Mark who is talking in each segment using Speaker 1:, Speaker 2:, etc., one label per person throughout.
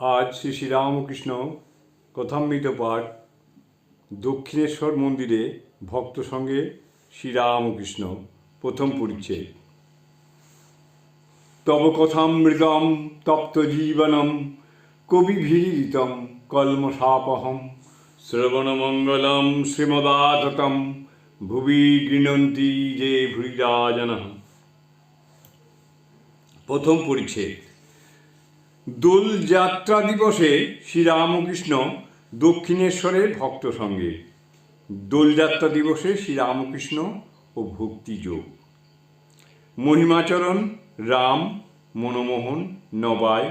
Speaker 1: আজ শ্রী শ্রীরামকৃষ্ণ কথামৃত পাঠ দক্ষিণেশ্বর মন্দিরে ভক্ত সঙ্গে শ্রীরামকৃষ্ণ প্রথম পরিচ্ছেদ। তব কথামৃতম তপ্ত জীবনম কবিভিরিতম কলমশাপহম শ্রবণমঙ্গলম শ্রীমদাততম ভুবি গৃণন্তি যে ভুরিরাজন প্রথম পরিচ্ছেদ। দোল যাত্রা দিবসে শ্রীরামকৃষ্ণ দক্ষিণেশ্বরের ভক্ত সঙ্গে। দোলযাত্রা দিবসে শ্রীরামকৃষ্ণ ও ভক্তিযোগ মহিমাচরণ, রাম, মনমোহন নবাই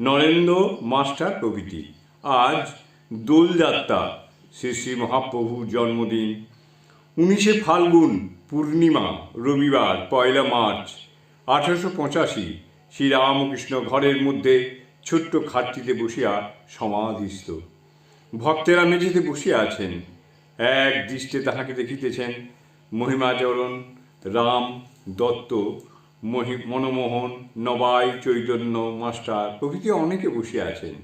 Speaker 1: নরেন্দ্র, মাস্টার প্রভৃতি। আজ দোলযাত্রা শ্রী শ্রী মহাপ্রভুর জন্মদিন। উনিশে ফাল্গুন, পূর্ণিমা, রবিবার, পয়লা মার্চ, আঠারোশো পঁচাশি। শ্রীরামকৃষ্ণ ঘরের মধ্যে ছোট্ট খাটটিতে বসিয়া সমাধিস্থ। ভক্তেরা মেঝেতে বসিয়া আছেন। এক দৃষ্টে তাহাকে দেখিতেছেন মহিমাচরণ, রাম, দত্ত, মহি, মনমোহন, নবাই, চৈতন্য, মাস্টার প্রভৃতি অনেকে বসিয়া আছেন।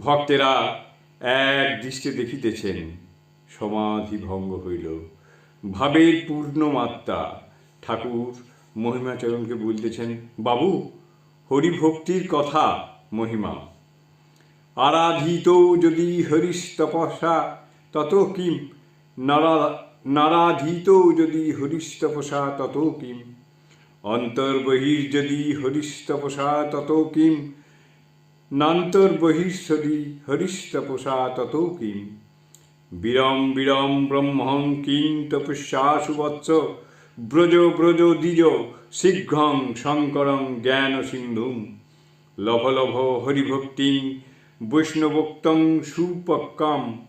Speaker 1: ভক্তেরা এক দৃষ্টে দেখিতেছেন সমাধি ভঙ্গ হইল। ভাবের পূর্ণ মাত্রা ঠাকুর মহিমাচরণকে বলতেছেন বাবু, হরিভক্তির কথা মহিমা। আরাধিত যদি হরিশ তপসা তত কিম? নারা, নারাধিত যদি হরিশ তপসা তত কিম? অন্তর্বহির যদি হরিশ তপসা তত কিম? নান্তর্বহির্ষদি হরিশ তপসা তত কিম? বিরম বিরম ব্রহ্মং কিং তপস্যা সুবৎস ব্রজ ব্রজ দ্বিজ শীঘ্রং শঙ্করং জ্ঞান সিন্ধুম। Love love হরিভক্তি বৈষ্ণবোক্তং সুপক্কাম।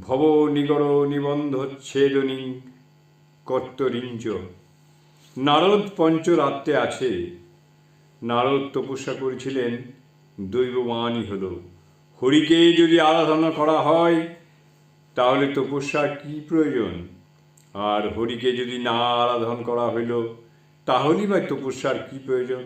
Speaker 1: ভব নিগর নিবন্ধ ছেদনী কর্তরিঞ্চ নারদ পঞ্চরাত্রে আছে। নারদ তপস্যা করেছিলেন দৈববাণী হল। হরিকে যদি আরাধনা করা হয়, তাহলে তপস্যার কি প্রয়োজন? আর হরিকে যদি না আরাধন করা হইল, তাহলেই বা তপস্যার কি প্রয়োজন?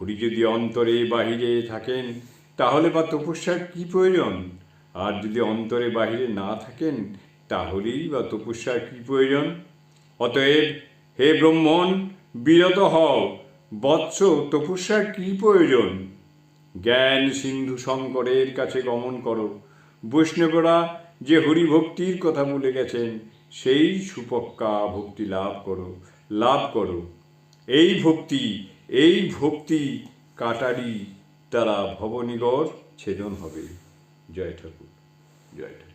Speaker 1: হরি যদি অন্তরে বাহিরে থাকেন, তাহলে বা তপস্যার কি প্রয়োজন? আর যদি অন্তরে বাহিরে না থাকেন, তাহলেই বা তপস্যার কি প্রয়োজন? অতএব, হে ব্রহ্মণ, বিরত হও। বৎস, তপস্যার কি প্রয়োজন? জ্ঞান সিন্ধু শঙ্করের কাছে গমন করো। বৈষ্ণবরা যে হরিভক্তির কথা বলে গেছেন সেই সুপক্কা ভক্তি লাভ করো লাভ করো। এই ভক্তি এই ভক্তি কাটারি তারা ভবনিগর ছেদন হবে। জয় ঠাকুর জয় ঠাকুর।